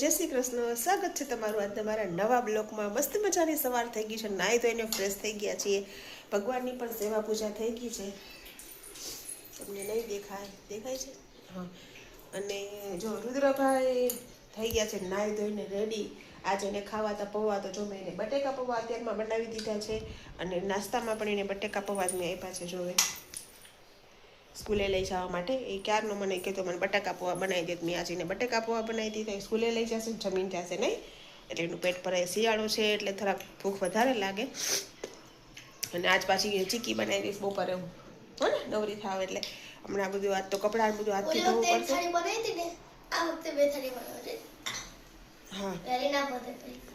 જય શ્રી કૃષ્ણ. સ્વાગત છે તમારું આજ તમારા નવા બ્લોકમાં. મસ્ત મજાની સવાર થઈ ગઈ છે નાહી ધોઈને ફ્રેશ થઈ ગયા છીએ. ભગવાનની પણ સેવા પૂજા થઈ ગઈ છે. તમને નહીં દેખાય? દેખાય છે? હા. અને જો રુદ્રભાઈ થઈ ગયા છે નાહી ધોઈને રેડી આજે એને ખાવા તા પૌવા તો જો મેં એને બટેકા પૌવા અત્યારમાં બનાવી દીધા છે. અને નાસ્તામાં પણ એને બટેકા પૌવા જ મેં આપ્યા છે જોવે સ્કૂલે લઈ જવા માટે એ ક્યારનો મને કહેતો મને બટાકા પૌવા બનાવી દે મેં આજે એને બટાકા પૌવા બનાવી દીધા સ્કૂલે લઈ જશે જમીન જશે નહીં. એટલે એનું પેટ ભરાય શિયાળો છે એટલે થોડાક ભૂખ વધારે લાગે. અને આજ પાછી ચીકી બનાવી દઈશ બપોરે હું. હો ને નવરી થાવ એટલે. હમણાં બધું આજ તો કપડાં બધું હાથથી ધોવું પડશે. હા.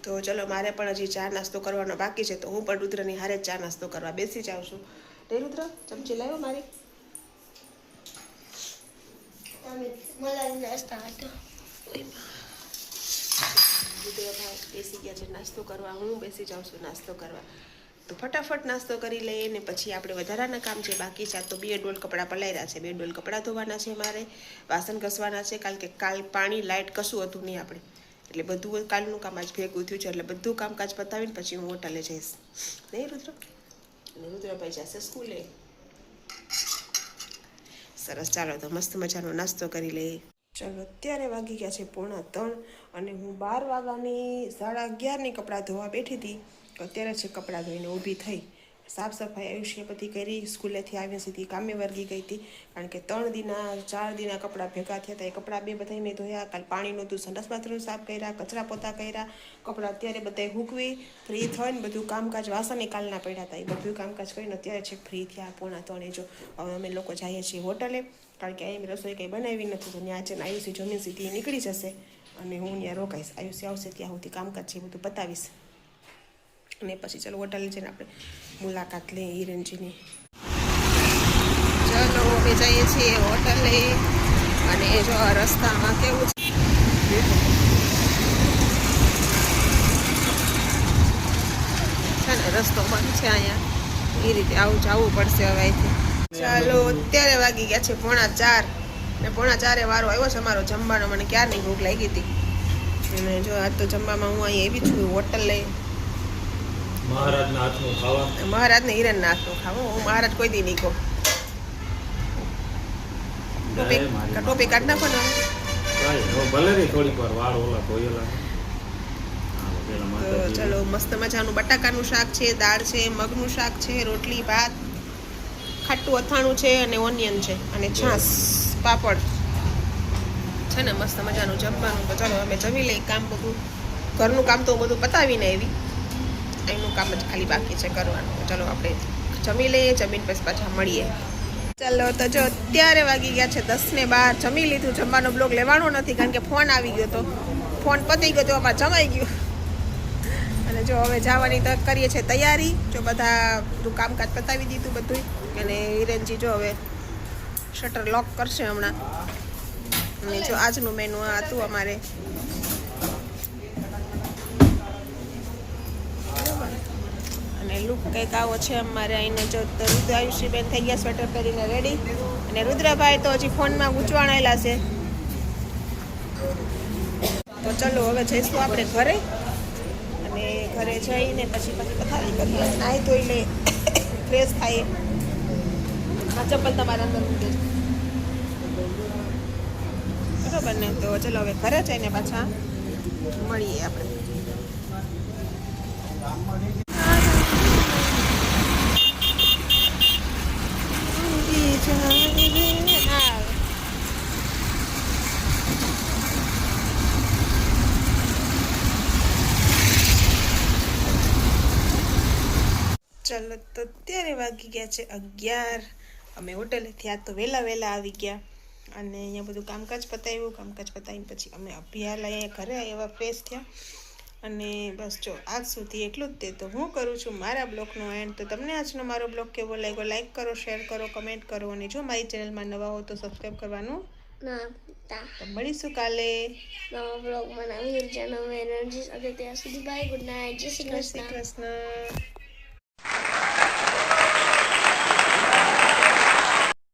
તો ચલો મારે પણ હજી ચા નાસ્તો કરવાનો બાકી છે તો હું પણ રુદ્રની હારે જ ચા નાસ્તો કરવા બેસી જાઉં છું. રે રુદ્ર ચમચી લાવ્યો મારી અમે મલાઈ નાસ્તા હતો રુદ્રભાઈ બેસી ગયા છે નાસ્તો કરવા હું બેસી જાઉં છું, નાસ્તો કરવા. તો ફટાફટ નાસ્તો કરી લઈએ ને પછી આપણે વધારાના કામ છે બાકી છે, તો બે ડોલ કપડાં પલાયરા છે બે ડોલ કપડાં ધોવાના છે મારે વાસણ ઘસવાના છે કારણ કે કાલ પાણી લાઇટ કશું હતું નહીં આપણે. એટલે બધું કાલનું કામ આજ ભેગું થયું છે, એટલે બધું કામકાજ પતાવીને પછી હું હોટલે જઈશ. નહીં, રુદ્ર અને રુદ્રભાઈ જશે સ્કૂલે સરસ. ચાલો તો મસ્ત મજાનો નાસ્તો કરી લઈએ. ચાલો, અત્યારે વાગી ગયા છે પોણા ત્રણ અને હું બાર વાગ્યાની સાડા અગિયારની કપડાં ધોવા બેઠી હતી. અત્યારે છે કપડાં ધોઈને ઊભી થઈ. સાફ સફાઈ આયુષ્ય બધી કરી, સ્કૂલેથી આવી સીધી કામે વર્ગી ગઈ હતી. કારણ કે ત્રણ દિના, ચાર દિના કપડાં ભેગા થયા હતા એ કપડાં બે બધા મેં ધોયા. કાલ પાણી નહોતું સંડાસ બાથરૂમ સાફ કર્યા, કચરા પોતા કર્યા. કપડાં અત્યારે બધા હૂકવી, ફ્રી થઈને બધું કામકાજ વાસણ કાલના પડ્યા હતા એ બધું કામકાજ કરીને અત્યારે છે ફ્રી થયા, પોણા ત્રણે. જો, હવે અમે લોકો જઈએ છીએ હોટલે. કારણ કે અહીં રસોઈ કંઈ બનાવી નથી, તો ત્યાં છે ને આયુષી જમીન સીધી નીકળી જશે. અને હું ત્યાં રોકાઈશ. આયુષ્ય આવશે ત્યાં સુધી કામકાજ છે બધું પતાવીશ અને પછી ચલો હોટલ જઈને આપણે મુલાકાત લઈએ હિરણજીની. ચલો અમે જઈએ છીએ હોટલે. અને જો આ રસ્તામાં કેવું છે? છે ને, રસ્તો બંધ છે અહીંયા. એ રીતે આવું જવું પડશે હવે અહીંથી. ચાલો, અત્યારે વાગી ગયા છે પોણા ચાર. ને પોણા ચારે વારો આવ્યો છે અમારો જમવાનો. મને ક્યારની ભૂખ લાગી હતી? અને જો આજ તો જમવામાં હું અહીંયા એવી છું હોટલ. લઈ મહારાજના હાથનું ખાવા મહારાજને હિરણ નાખતો ખાવો. હું મહારાજ કોઈ દી નહીં કહું ટોપી કાઢ નાખો ને ભલે નહીં થોડીક વાર વાળ ઓલા ધોયેલા. ચલો મસ્ત મજાનું બટાકાનું શાક છે દાળ છે મગનું શાક છે રોટલી ભાત ખાટું અથાણું છે અને ઓનિયન છે અને છાસ પાપડ. છે ને મસ્ત મજાનું જમવાનું. તો ચલો અમે જમી લઈએ કામ બધું. ઘરનું કામ તો બધું પતાવીને આવી. અહીંનું કામ જ ખાલી બાકી છે કરવાનું. ચલો આપણે જમી લઈએ, જમીન પછી પાછા મળીએ. ચાલો, તો જો અત્યારે વાગી ગયા છે દસ ને બાર. જમી લીધું, જમવાનો બ્લોગ લેવાનો નથી, કારણ કે ફોન આવી ગયો તો. ફોન પતી ગયો તો આમાં જમાઈ ગયું. અને જો હવે જવાની તો કરીએ છીએ તૈયારી. જો બધા બધું કામકાજ પતાવી દીધું બધું અને હિરેનજી જો હવે શટર લોક કરશે હમણાં. અને જો આજનું મેનુ આ હતું અમારે બરાબર. અને કંઈક આવો છે અમારે અહીંનો જો રુદ્ર આયુષીબેન થઈ ગયા સ્વેટર પહેરીને રેડી અને રુદ્રભાઈ તો હજી ફોનમાં ગૂંચવાણેલા છે. તો ચલો હવે જઈશું આપણે ઘરે. અને ઘરે જઈને પછી પછી પથારી કરીએ. નાહી ધોઈ લે ફ્રેશ થાય. આ ચપ્પલ તમારા અંદર મૂકે બરોબર ને? તો ચલો હવે ઘરે જઈને પાછા મળીએ આપણે હા ચાલો તો અત્યારે વાગી ગયા છે અગિયાર. અમે હોટેલેથી આ તો વહેલા વહેલા આવી ગયા. અને અહીંયા બધું કામકાજ પતાવ્યું. કામકાજ પતાવીને પછી અમે અભિયાલ અહીંયા ઘરે એવા ફ્રેશ થયા. અને બસ જો આજ સુધી એટલું જ તે. તો હું કરું છું મારા બ્લોગનો એન્ડ તો તમને આજનો મારો બ્લોગ કેવો લાગ્યો? લાઈક કરો શેર કરો કમેન્ટ કરો. અને જો મારી ચેનલમાં નવા હો તો સબસ્ક્રાઈબ કરવાનું ના તો. મળીશું કાલે. નવા બ્લોગમાં નવી ઊર્જા નવી એનર્જી સાથે ત્યાં સુધી બાય ગુડ નાઇટ જય શ્રી કૃષ્ણ.